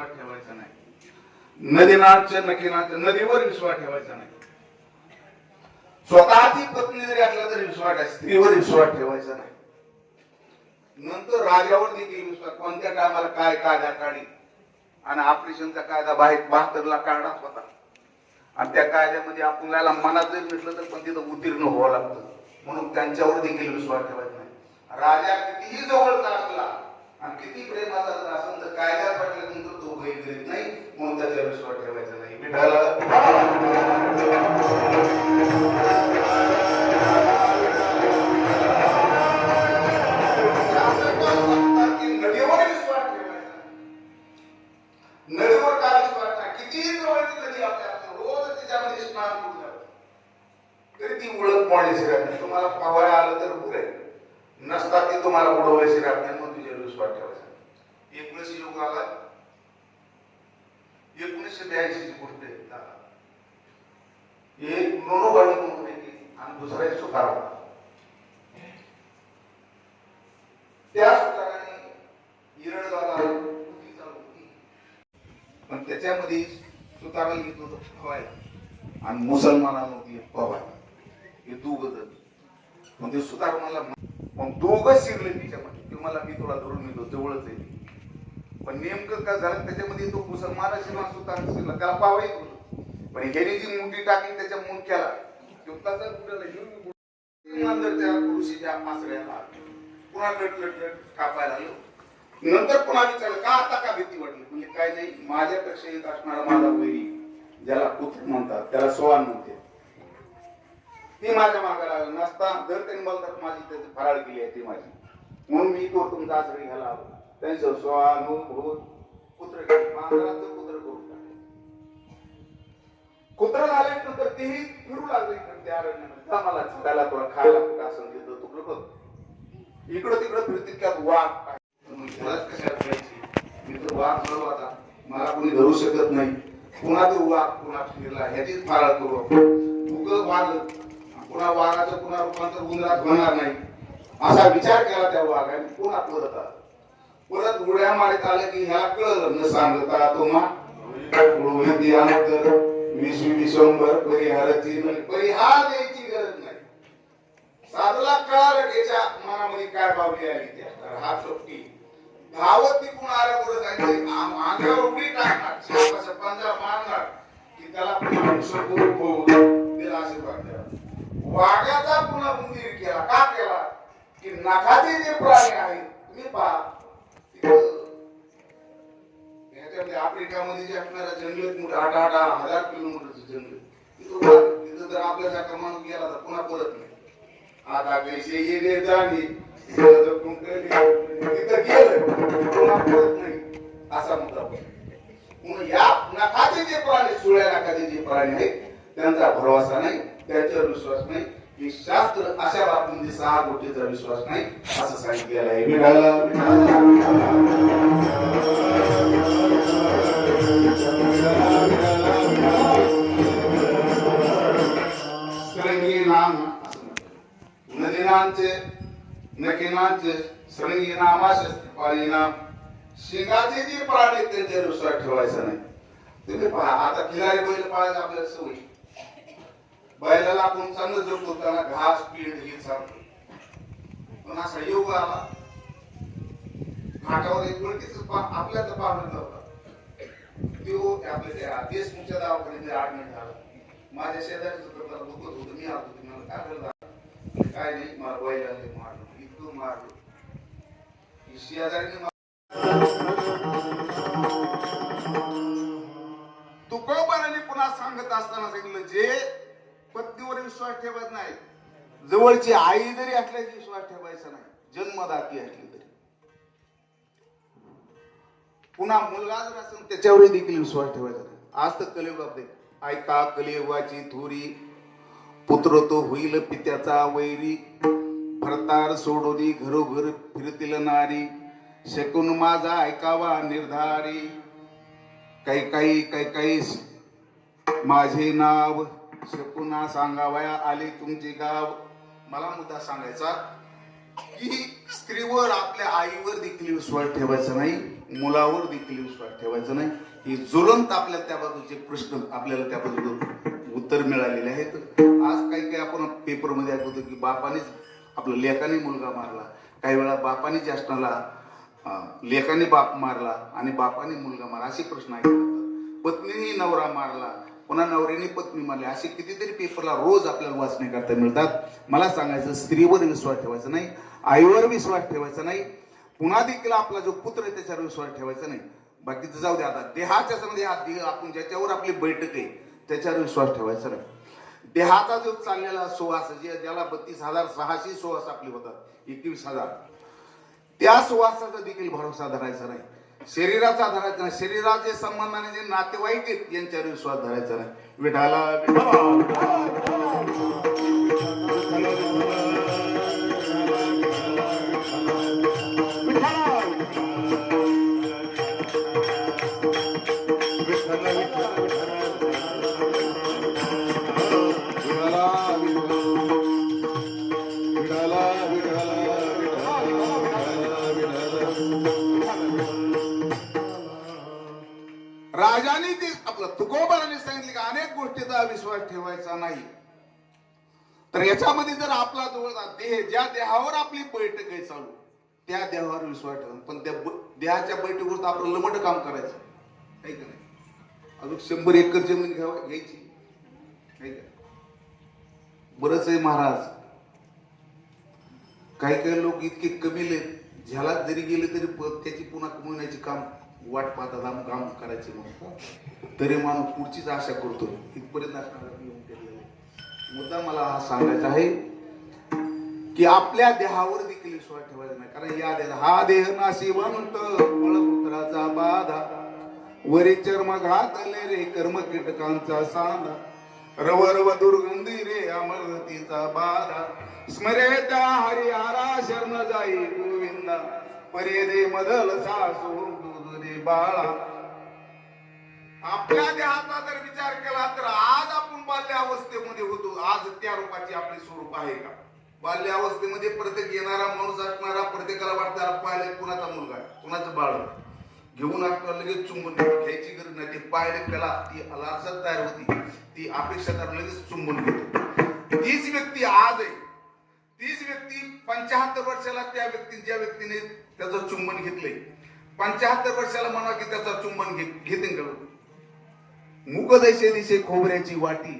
विश्वास ठेवायचा नाही. नदीनाथच्या नखीनाथ नदीवर विश्वास ठेवायचा नाही. स्वतःची पत्नी जरी असला तरी विश्वास स्त्रीवर विश्वास ठेवायचा नाही. नंतर राजावर देखील विश्वास कोणत्या टायमाला काय कायदा काढी? आणि ऑपरेशनचा कायदा बाहेर बहात्तरला काढाच होता आणि त्या कायद्यामध्ये आपल्याला मनात जरी नसलं तर पण तिथं उत्तीर्ण व्हावं लागतं. म्हणून त्यांच्यावर देखील विश्वास ठेवायचा नाही. राजा कितीही जवळचा असला आणि किती प्रेमाचा जर असेल तर कायद्यात वाटल्यानंतर तो बैल करीत नाही म्हणून त्याच्यावर विश्वास ठेवायचा नाही. विश्वास तरी ती ओळख पाण्याची राहत तुम्हाला पावायला आलं तर पुरे नसता ती तुम्हाला बुडवायची राहत नाही म्हणून तुझ्यावर विश्वास ठेवायचा. एकोणीसशे युग आला. एकोणीसशे ब्याऐंशीची गोष्ट आहे. दादा. एक नोनोबाई म्हणून होती आणि दुसरा एक सुतारा. होता त्या सुताराने इरडगावला होती चालू होती. पण त्याच्यामध्ये सुताराला घेत होतं फवायला आणि मुसलमानाला होती पवायला हे दोघं जण. पण ते सुतार मला मग दोघं शिरले तिच्यामध्ये. ते मला मी तुला धरून मिळतो जवळच आहे. पण नेमकं काय झालं त्याच्यामध्ये तो मुसलमान शिरला सुतार शिरला. त्याला पावा येत पण ह्याने जी मुंडी टाकली त्याच्या मुंडक्याला तो कुठला घेऊन त्या पुरुषीच्या आसऱ्याला पुन्हा लट लट लट कापायला लागलो. नंतर पुन्हा विचारलं का आता का भीती वाटली? म्हणजे काय नाही माझ्यापेक्षा येत असणारा माझा वैरी ज्याला पुत्र म्हणतात त्याला सोहान म्हणते ती माझ्या मागायला लागला. नसता जर त्यांनी मला तर माझी त्याची फराळ केली आहे ती माझी. म्हणून मी तो तुमचा आश्रय घ्यायला आलो. त्यांचं स्वानुभूत पुत्र घेऊन मांजराचं पुत्र करून टाकलं. कुत्र झाल्यानंतर तेही फिरू लागले इकडे त्या अरण्यामध्ये. मला चढायला तुला खायला कुठं असं म्हणजे देतो तुकडं बघ. इकडं तिकडं फिरतील त्यात वाघ घरात कशाला ठेवायची? मी वाघ झालो आता मला कोणी धरू शकत नाही. पुन्हा तो वाघ पुन्हा फिरला ह्याचीच फाळा करू आपण. उगं वाघ. पुन्हा वाघाचं पुन्हा रूपांतर उंदरात होणार नाही. असा विचार केला त्या वाघाने. पुन्हा परत आला परत उड्या मारीत आलं की ह्या कळलं न सांगता तुम्हा यानंतर विश्व परिहाराची नाही परिहार द्यायची गरज नाही. साधला कळालं त्याच्या मनामध्ये काय बाबली आली त्या हा चोपटी धावत ती पुन्हा आल्या पुढे जायचं अंगावर उडी टाकणार. मारणार. की त्याला पुन्हा विश्वगुरु होऊ त्याला आशीर्वाद द्या वाघ्याचा पुन्हा उंदीर केला. का केला? की नखाचे जे प्राणी आहेत तुम्ही पहा. याच्यामध्ये आफ्रिकामध्ये जे असणारा जंगल मोठं आठ आठ हजार किलोमीटरचं जंगल तिथं जर आपल्यासारखा माणूस गेला तर पुन्हा परत नाही. आता कैसे गेले जाणे तिथं गेलं पुन्हा परत नाही. असा मुद्दा म्हणून या नखाचे जे प्राणी सुळ्या नखाचे जे प्राणी आहेत त्यांचा भरवसा नाही. त्यांच्यावर विश्वास नाही. की शास्त्र अशा बाबतीमध्ये सहा गोष्टीचा विश्वास नाही असं सांगितलेलं आहे. नाम नदीनांचे नकिनांचे सरंगी नामाचे पाळी नाम शिंगाचे जे प्राणी त्यांच्यावर विश्वास ठेवायचा नाही. तुम्ही पहा आता खिलारी बैल पाळायला आपल्याला सवय. बैलाला आपण चांगलं जपतो त्याला घास पीठ हे चालतो. पण असा योग आला. घाटावर एक मुलगीच आपल्या तर पाहणं नव्हता तो आपल्या त्या देशमुखच्या दवाखान्यात ऍडमिट झाला. माझ्या शेजारीच प्रकार दुखत होतं. मी आलो होतो. मला काय झालं? काय नाही मला बैलाला मारलं इतकं मारलं की शेजारीने तुकोबाराने पुन्हा सांगत असताना सांगितलं जे पत्नीवर विश्वास ठेवायचा नाही. जवळची आई जरी असल्याची विश्वास ठेवायचा नाही. जन्मदाती असली तरी. पुन्हा मुलगा जर असेल त्याच्यावर देखील विश्वास ठेवायचा नाही. आज तर कलियुगात ऐका कलियुगाची थोरी पुत्र तो होईल पित्याचा वैरी. भरतार सोडोनी घरोघर फिरतील नारी. शकून माझा ऐकावा निर्धारी. काही काही काही काही. माझे नाव शकुना सांगावया आले तुमचे गाव. मला मुद्दा सांगायचा की स्त्रीवर आपल्या आईवर देखील विश्वास ठेवायचा नाही मुलावर देखील विश्वास ठेवायचा नाही. ही ज्वलंत आपल्याला त्या बाजूचे प्रश्न आपल्याला त्या बाजूला उत्तर मिळालेले आहेत. आज काही काही आपण पेपरमध्ये ऐकतो की बापानेच आपलं लेखाने मुलगा मारला. काही वेळा बापाने ज्येष्ठाला लेखाने बाप मारला आणि बापाने मुलगा मारला असे प्रश्न ऐकतात पत्नीने नवरा मारला. पुन्हा नवऱ्याने पत्नी मारली असे कितीतरी पेपरला रोज आपल्याला वाचण्याकरता मिळतात. मला सांगायचं स्त्रीवर विश्वास ठेवायचा नाही आईवर विश्वास ठेवायचा नाही पुन्हा देखील आपला जो पुत्र आहे त्याच्यावर विश्वास ठेवायचा नाही. बाकीचं जाऊ दे आता. देहाच्या मध्ये हा देह आपण ज्याच्यावर आपली बैठक आहे त्याच्यावर विश्वास ठेवायचा नाही. देहाचा जो चाललेला सुवास जे ज्याला बत्तीस हजार सहाशे सुवास आपले होतात एकवीस हजार त्या सुवासाचा देखील भरोसा धरायचा नाही. शरीराचा धरायचा नाही. शरीराचे संबंधाने जे नातेवाईक आहेत यांच्यावर विश्वास धरायचा नाही. विठाला अनेक विश्वास ठेवायचा नाही. तर याच्यामध्ये जर आपला जवळ देह ज्या देहावर आपली बैठक आहे चालू त्या देहावर विश्वास ठेवून पण त्या देहाच्या बैठकीवर तर आपलं लमट काम करायचं. काही का नाही? अजून शंभर एकर जमीन घ्यावा घ्यायची. आहे का? बरंच आहे महाराज. काही काही लोक इतके कमी ज्याला जरी गेले तरी त्याची पुन्हा कमविण्याची काम वाट पाहतात काम करायचे म्हणून तरी माणूस पुढचीच आशा करतो. इथपर्यंत असणारा येऊन मुद्दा मला हा सांगायचा आहे की आपल्या देहावर देखील विश्वास ठेवायचा नाही. कारण या देह हा देह नाशिवंत फळपुत्राचा बाधा. वरी चर्म घातले रे कर्म कीटकांचा सांधा. रव रव दुर्गंधी रे अमरतीचा बाधा. स्मरे त्या हरिहरा शरण जाई गोविंदा. परे दे मदल सासू. दूध बाळा. आपल्या देहाचा जर विचार केला तर आज आपण बाल्यावस्थेमध्ये होतो. आज त्या रूपाची आपले स्वरूप आहे का? बाल्यावस्थेमध्ये प्रत्येक येणारा माणूस असणारा प्रत्येकाला वाटणारा पाहिले कुणाचा मुलगा आहे? कुणाचं बाळ घेऊन आपल्याला लगेच चुंबन घ्यायची गरज नाही. ते पाहिले त्याला ती अलासत तयार होती. ती अपेक्षा तर लगेच चुंबन घेतो तीच व्यक्ती आज आहे. तीच व्यक्ती पंचाहत्तर वर्षाला त्या व्यक्ती ज्या व्यक्तीने त्याचं चुंबन घेतलंय. पंच्याहत्तर वर्षाला म्हणा की त्याचा चुंबन घेते का? मुक दैसे दिसे खोबऱ्याची वाटी.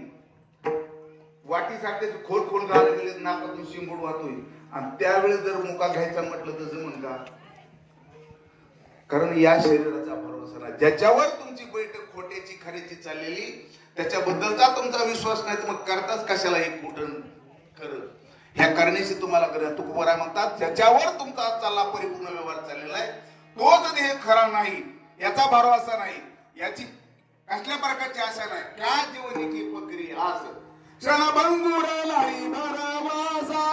वाटी सारखे खोल खोल गाळे गेले नाकातून शिंबूड वाहतोय. आणि त्यावेळेस जर मुका घ्यायचा म्हटलं तर जमन का? कारण या शरीराचा भरोसा नाही. ज्याच्यावर तुमची बैठक खोट्याची खऱ्याची चाललेली त्याच्याबद्दलचा तुमचा विश्वास नाही तर मग करताच कशाला एक कुठं खरं ह्या करण्याशी तुम्हाला करा तुकोबरा म्हणतात ज्याच्यावर तुमचा चालला परिपूर्ण व्यवहार चाललेला आहे तोच देह खरा नाही याचा भरवासा नाही याची कसल्या प्रकारची आशा नाही. त्या जीवनाची पकरी आस क्षणभंगुर नाही भरवासा